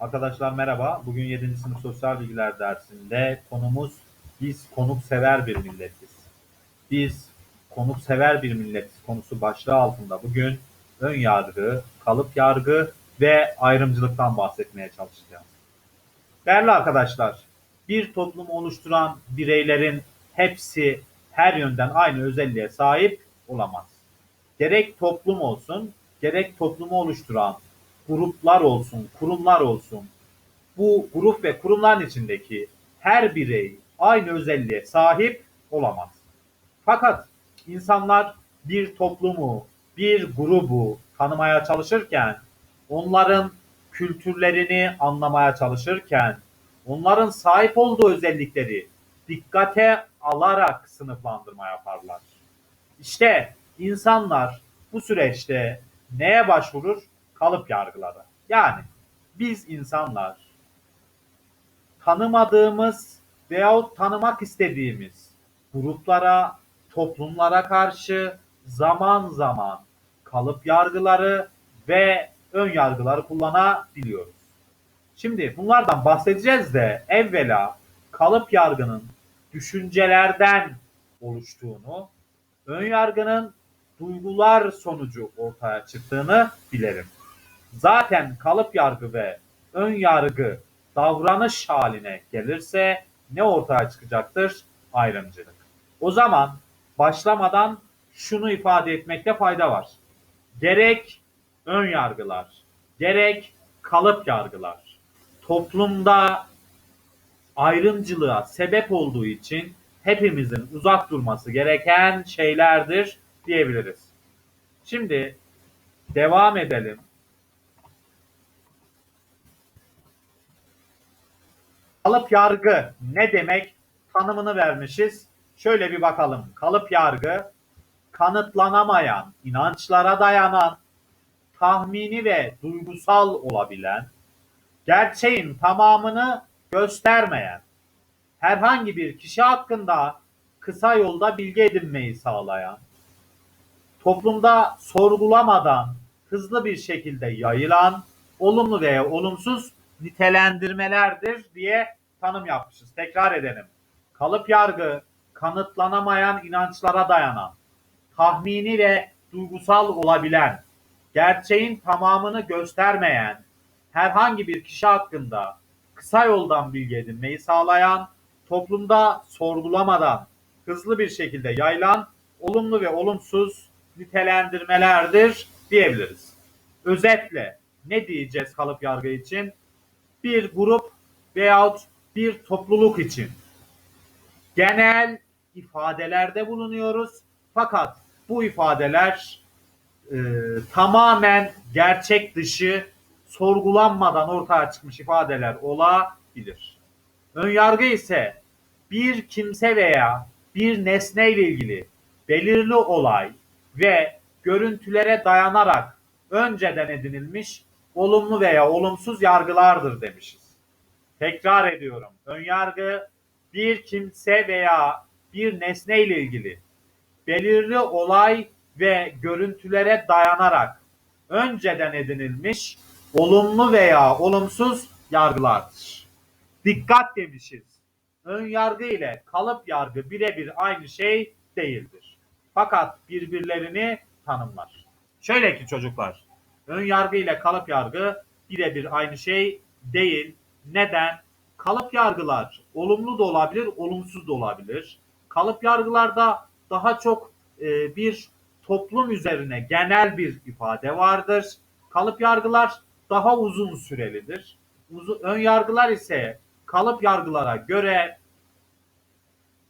Arkadaşlar merhaba. Bugün 7. sınıf sosyal bilgiler dersinde konumuz biz konuksever bir milletiz. Biz konuksever bir milletiz konusu başlığı altında bugün ön yargı, kalıp yargı ve ayrımcılıktan bahsetmeye çalışacağız. Değerli arkadaşlar, bir toplumu oluşturan bireylerin hepsi her yönden aynı özelliğe sahip olamaz. Gerek toplum olsun, gerek toplumu oluşturan gruplar olsun, kurumlar olsun. Bu grup ve kurumların içindeki her birey aynı özelliğe sahip olamaz. Fakat insanlar bir toplumu, bir grubu tanımaya çalışırken, onların kültürlerini anlamaya çalışırken, onların sahip olduğu özellikleri dikkate alarak sınıflandırma yaparlar. İşte insanlar bu süreçte neye başvurur? Kalıp yargıları. Yani biz insanlar tanımadığımız veyahut tanımak istediğimiz gruplara, toplumlara karşı zaman zaman kalıp yargıları ve ön yargıları kullanabiliyoruz. Şimdi bunlardan bahsedeceğiz de evvela kalıp yargının düşüncelerden oluştuğunu, ön yargının duygular sonucu ortaya çıktığını bilelim. Zaten kalıp yargı ve ön yargı davranış haline gelirse ne ortaya çıkacaktır? Ayrımcılık. O zaman başlamadan şunu ifade etmekte fayda var. Gerek ön yargılar, gerek kalıp yargılar toplumda ayrımcılığa sebep olduğu için hepimizin uzak durması gereken şeylerdir diyebiliriz. Şimdi devam edelim. Kalıp yargı ne demek? Tanımını vermişiz. Şöyle bir bakalım. Kalıp yargı kanıtlanamayan, inançlara dayanan, tahmini ve duygusal olabilen, gerçeğin tamamını göstermeyen, herhangi bir kişi hakkında kısa yolda bilgi edinmeyi sağlayan, toplumda sorgulamadan hızlı bir şekilde yayılan olumlu veya olumsuz nitelendirmelerdir diye tanım yapmışız. Tekrar edelim. Kalıp yargı kanıtlanamayan inançlara dayanan, tahmini ve duygusal olabilen, gerçeğin tamamını göstermeyen, herhangi bir kişi hakkında kısa yoldan bilgi edinmeyi sağlayan, toplumda sorgulamadan hızlı bir şekilde yayılan olumlu ve olumsuz nitelendirmelerdir diyebiliriz. Özetle ne diyeceğiz kalıp yargı için? Bir grup veyahut bir topluluk için genel ifadelerde bulunuyoruz. Fakat bu ifadeler e, tamamen gerçek dışı sorgulanmadan ortaya çıkmış ifadeler olabilir. Önyargı ise bir kimse veya bir nesne ile ilgili belirli olay ve görüntülere dayanarak önceden edinilmiş olumlu veya olumsuz yargılardır demişiz. Tekrar ediyorum. Önyargı bir kimse veya bir nesne ile ilgili belirli olay ve görüntülere dayanarak önceden edinilmiş olumlu veya olumsuz yargılardır. Dikkat demişiz. Ön yargı ile kalıp yargı birebir aynı şey değildir. Fakat birbirlerini tanımlar. Şöyle ki çocuklar, ön yargı ile kalıp yargı birebir aynı şey değil. Neden? Kalıp yargılar olumlu da olabilir, olumsuz da olabilir. Kalıp yargılarda daha çok e, bir toplum üzerine genel bir ifade vardır. Kalıp yargılar daha uzun sürelidir. Uzun, ön yargılar ise kalıp yargılara göre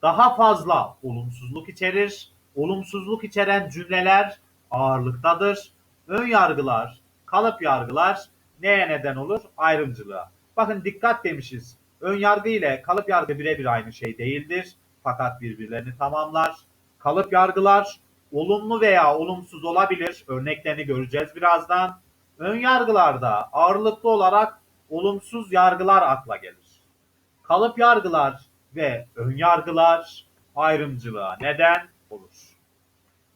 daha fazla olumsuzluk içerir. Olumsuzluk içeren cümleler ağırlıktadır. Ön yargılar, kalıp yargılar neye neden olur? Ayrımcılığa. Bakın dikkat demişiz. Ön yargı ile kalıp yargı birebir aynı şey değildir. Fakat birbirlerini tamamlar. Kalıp yargılar olumlu veya olumsuz olabilir. Örneklerini göreceğiz birazdan. Ön yargılarda ağırlıklı olarak olumsuz yargılar akla gelir. Kalıp yargılar ve ön yargılar ayrımcılığa neden olur.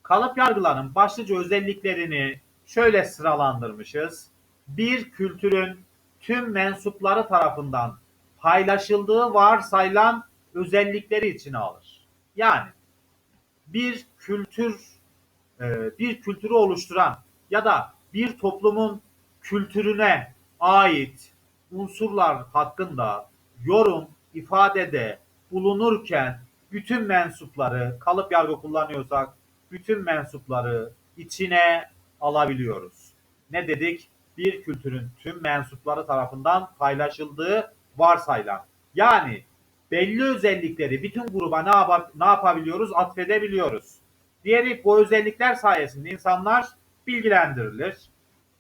Kalıp yargıların başlıca özelliklerini şöyle sıralandırmışız. Bir kültürün tüm mensupları tarafından paylaşıldığı varsayılan özellikleri içine alır. Yani bir kültür e, bir kültürü oluşturan ya da bir toplumun kültürüne ait unsurlar hakkında yorum ifadede bulunurken bütün mensupları kalıp yargı kullanıyorsak bütün mensupları içine alabiliyoruz. Ne dedik? Bir kültürün tüm mensupları tarafından paylaşıldığı varsayılan. Yani belli özellikleri bütün gruba ne, yap ne yapabiliyoruz? Atfedebiliyoruz. Diğeri bu özellikler sayesinde insanlar bilgilendirilir.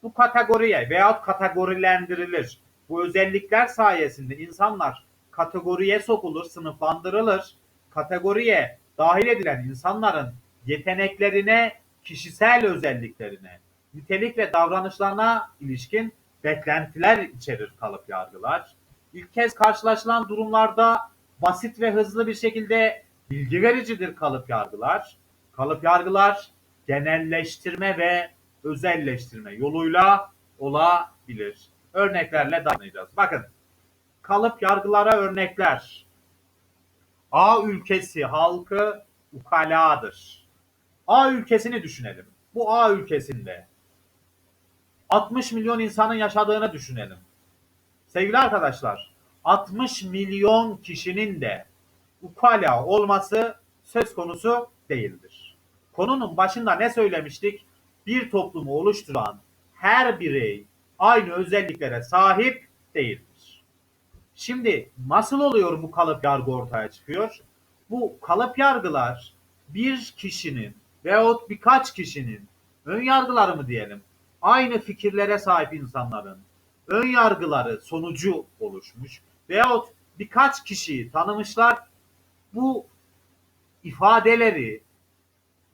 Bu kategoriye veyahut kategorilendirilir. Bu özellikler sayesinde insanlar kategoriye sokulur, sınıflandırılır. Kategoriye dahil edilen insanların yeteneklerine, kişisel özelliklerine, nitelik ve davranışlarına ilişkin beklentiler içerir kalıp yargılar. İlk kez karşılaşılan durumlarda basit ve hızlı bir şekilde bilgi vericidir kalıp yargılar. Kalıp yargılar genelleştirme ve özelleştirme yoluyla olabilir. Örneklerle davranacağız. Bakın kalıp yargılara örnekler. A ülkesi halkı ukaladır. A ülkesini düşünelim. Bu A ülkesinde 60 milyon insanın yaşadığını düşünelim. Sevgili arkadaşlar, 60 milyon kişinin de ukala olması söz konusu değildir. Konunun başında ne söylemiştik? Bir toplumu oluşturan her birey aynı özelliklere sahip değildir. Şimdi nasıl oluyor bu kalıp yargı ortaya çıkıyor? Bu kalıp yargılar bir kişinin veyahut birkaç kişinin ön yargıları mı diyelim aynı fikirlere sahip insanların ön yargıları sonucu oluşmuş veyahut birkaç kişiyi tanımışlar bu ifadeleri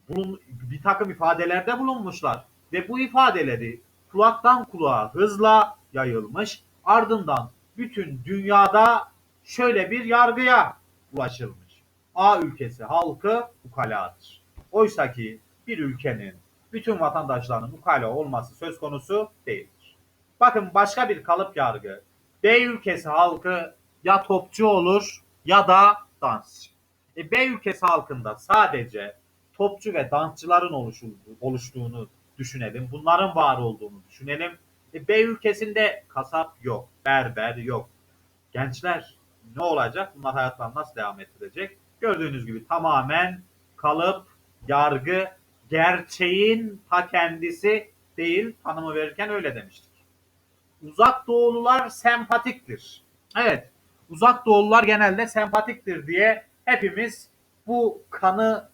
bulun, bir takım ifadelerde bulunmuşlar ve bu ifadeleri kulaktan kulağa hızla yayılmış ardından bütün dünyada şöyle bir yargıya ulaşılmış. A ülkesi halkı ukaladır. Oysa ki bir ülkenin bütün vatandaşlarının ukala olması söz konusu değildir. Bakın başka bir kalıp yargı. B ülkesi halkı ya topçu olur ya da dansçı. E, B ülkesi halkında sadece topçu ve dansçıların oluştuğunu düşünelim. Bunların var olduğunu düşünelim. E, B ülkesinde kasap yok, berber yok. Gençler ne olacak? Bunlar hayatlarını nasıl devam ettirecek? Gördüğünüz gibi tamamen kalıp, yargı, gerçeğin ta kendisi değil. Tanımı verirken öyle demiştik. Uzak doğulular sempatiktir. Evet, uzak doğulular genelde sempatiktir diye hepimiz bu kanı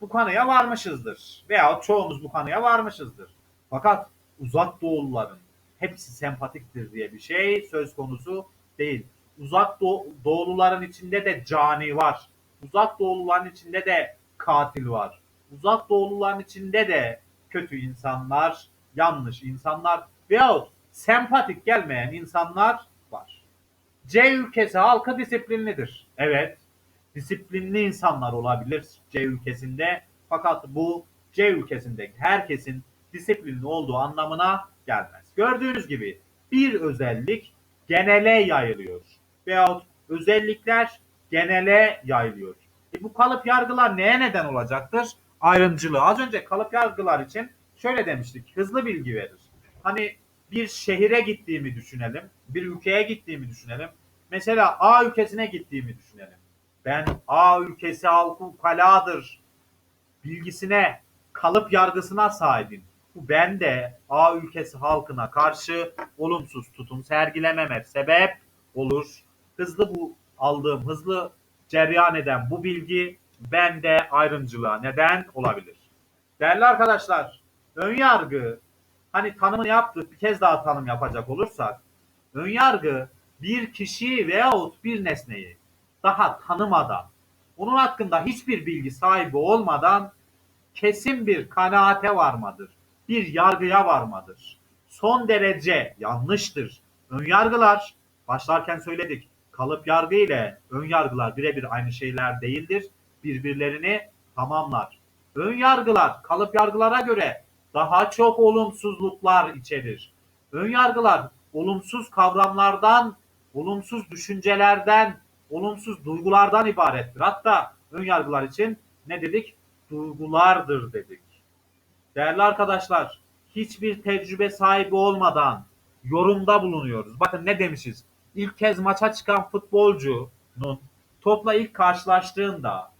bu kanıya varmışızdır. Veya çoğumuz bu kanıya varmışızdır. Fakat uzak doğuluların hepsi sempatiktir diye bir şey söz konusu değil. Uzak doğ doğuluların içinde de cani var. Uzak doğuluların içinde de katil var. Uzak doğuluların içinde de kötü insanlar, yanlış insanlar veyahut sempatik gelmeyen insanlar var. C ülkesi halkı disiplinlidir. Evet, disiplinli insanlar olabilir C ülkesinde. Fakat bu C ülkesindeki herkesin disiplinli olduğu anlamına gelmez. Gördüğünüz gibi bir özellik genele yayılıyor. Veyahut özellikler genele yayılıyor. E bu kalıp yargılar neye neden olacaktır? Ayrımcılığı. Az önce kalıp yargılar için şöyle demiştik. Hızlı bilgi verir. Hani bir şehire gittiğimi düşünelim. Bir ülkeye gittiğimi düşünelim. Mesela A ülkesine gittiğimi düşünelim. Ben A ülkesi halkı ukaladır bilgisine, kalıp yargısına sahibim. Bu ben de A ülkesi halkına karşı olumsuz tutum sergilememe sebep olur. Hızlı bu aldığım, hızlı cereyan eden bu bilgi bende ayrımcılığa neden olabilir. Değerli arkadaşlar, ön yargı hani tanımını yaptık bir kez daha tanım yapacak olursak ön yargı bir kişi veyahut bir nesneyi daha tanımadan onun hakkında hiçbir bilgi sahibi olmadan kesin bir kanaate varmadır. Bir yargıya varmadır. Son derece yanlıştır. Ön yargılar başlarken söyledik. Kalıp yargı ile ön yargılar birebir aynı şeyler değildir. Birbirlerini tamamlar. Ön yargılar kalıp yargılara göre daha çok olumsuzluklar içerir. Ön yargılar olumsuz kavramlardan, olumsuz düşüncelerden, olumsuz duygulardan ibarettir. Hatta ön yargılar için ne dedik? Duygulardır dedik. Değerli arkadaşlar, hiçbir tecrübe sahibi olmadan yorumda bulunuyoruz. Bakın ne demişiz? İlk kez maça çıkan futbolcunun topla ilk karşılaştığında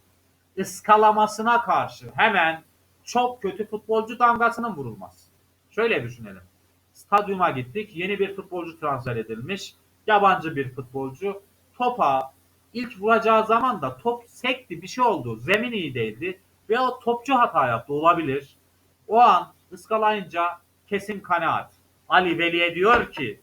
ıskalamasına karşı hemen çok kötü futbolcu damgasının vurulması. Şöyle düşünelim. Stadyuma gittik. Yeni bir futbolcu transfer edilmiş. Yabancı bir futbolcu. Topa ilk vuracağı zaman da top sekti bir şey oldu. Zemin iyi değildi. Ve o topçu hata yaptı olabilir. O an ıskalayınca kesin kanaat. Ali Veli'ye diyor ki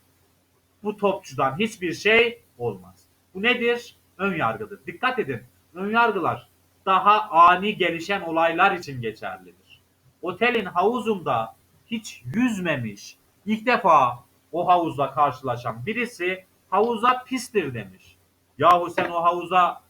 bu topçudan hiçbir şey olmaz. Bu nedir? Ön yargıdır. Dikkat edin. Ön yargılar daha ani gelişen olaylar için geçerlidir. Otelin havuzunda hiç yüzmemiş, ilk defa o havuzla karşılaşan birisi havuza pistir demiş. Yahu sen o havuza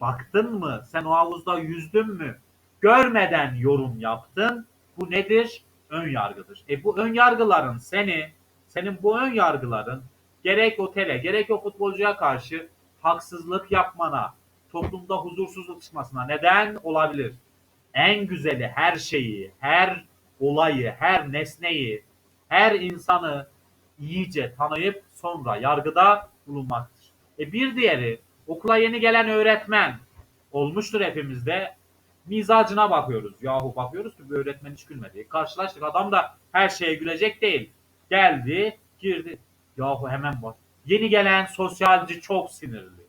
baktın mı? Sen o havuzda yüzdün mü? Görmeden yorum yaptın. Bu nedir? Ön yargıdır. E bu ön yargıların seni, senin bu ön yargıların gerek otele gerek o futbolcuya karşı haksızlık yapmana, toplumda huzursuzluk çıkmasına neden olabilir. En güzeli her şeyi, her olayı, her nesneyi, her insanı iyice tanıyıp sonra yargıda bulunmaktır. E bir diğeri okula yeni gelen öğretmen olmuştur hepimizde. Mizacına bakıyoruz. Yahu bakıyoruz ki bu öğretmen hiç gülmedi. Karşılaştık adam da her şeye gülecek değil. Geldi, girdi. Yahu hemen bak. Yeni gelen sosyalci çok sinirli.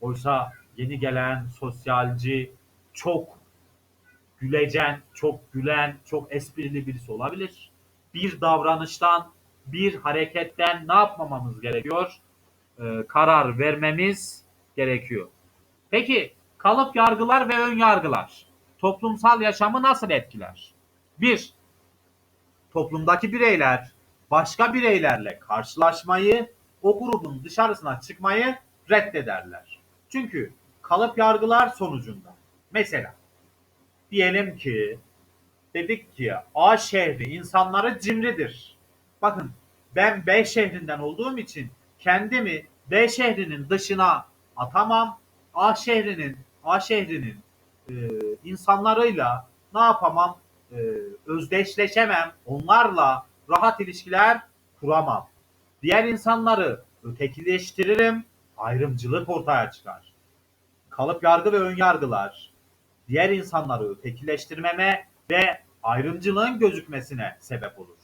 Oysa yeni gelen sosyalci çok gülecen, çok gülen, çok esprili birisi olabilir. Bir davranıştan, bir hareketten ne yapmamamız gerekiyor? Ee, karar vermemiz gerekiyor. Peki kalıp yargılar ve ön yargılar toplumsal yaşamı nasıl etkiler? Bir, toplumdaki bireyler başka bireylerle karşılaşmayı, o grubun dışarısına çıkmayı reddederler. Çünkü kalıp yargılar sonucunda mesela diyelim ki dedik ki A şehri insanları cimridir. Bakın ben B şehrinden olduğum için kendimi B şehrinin dışına atamam. A şehrinin A şehrinin e, insanlarıyla ne yapamam? E, özdeşleşemem. Onlarla rahat ilişkiler kuramam. Diğer insanları ötekileştiririm. Ayrımcılık ortaya çıkar. Kalıp yargı ve ön yargılar diğer insanları ötekileştirmeme ve ayrımcılığın gözükmesine sebep olur.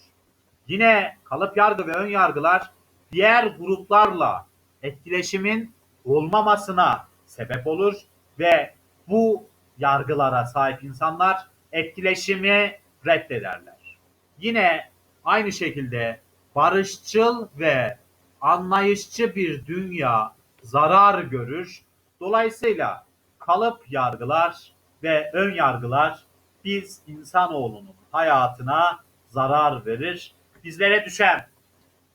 Yine kalıp yargı ve ön yargılar diğer gruplarla etkileşimin olmamasına sebep olur ve bu yargılara sahip insanlar etkileşimi reddederler. Yine aynı şekilde barışçıl ve anlayışçı bir dünya zarar görür. Dolayısıyla kalıp yargılar ve ön yargılar biz insanoğlunun hayatına zarar verir. Bizlere düşen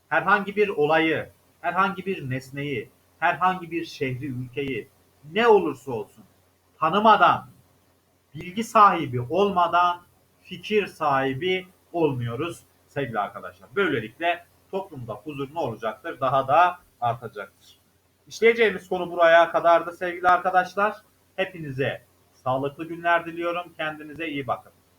herhangi bir olayı, herhangi bir nesneyi, herhangi bir şehri, ülkeyi ne olursa olsun tanımadan, bilgi sahibi olmadan fikir sahibi olmuyoruz sevgili arkadaşlar. Böylelikle toplumda huzur ne olacaktır? Daha da artacaktır. İşleyeceğimiz konu buraya kadardı sevgili arkadaşlar. Hepinize sağlıklı günler diliyorum. Kendinize iyi bakın.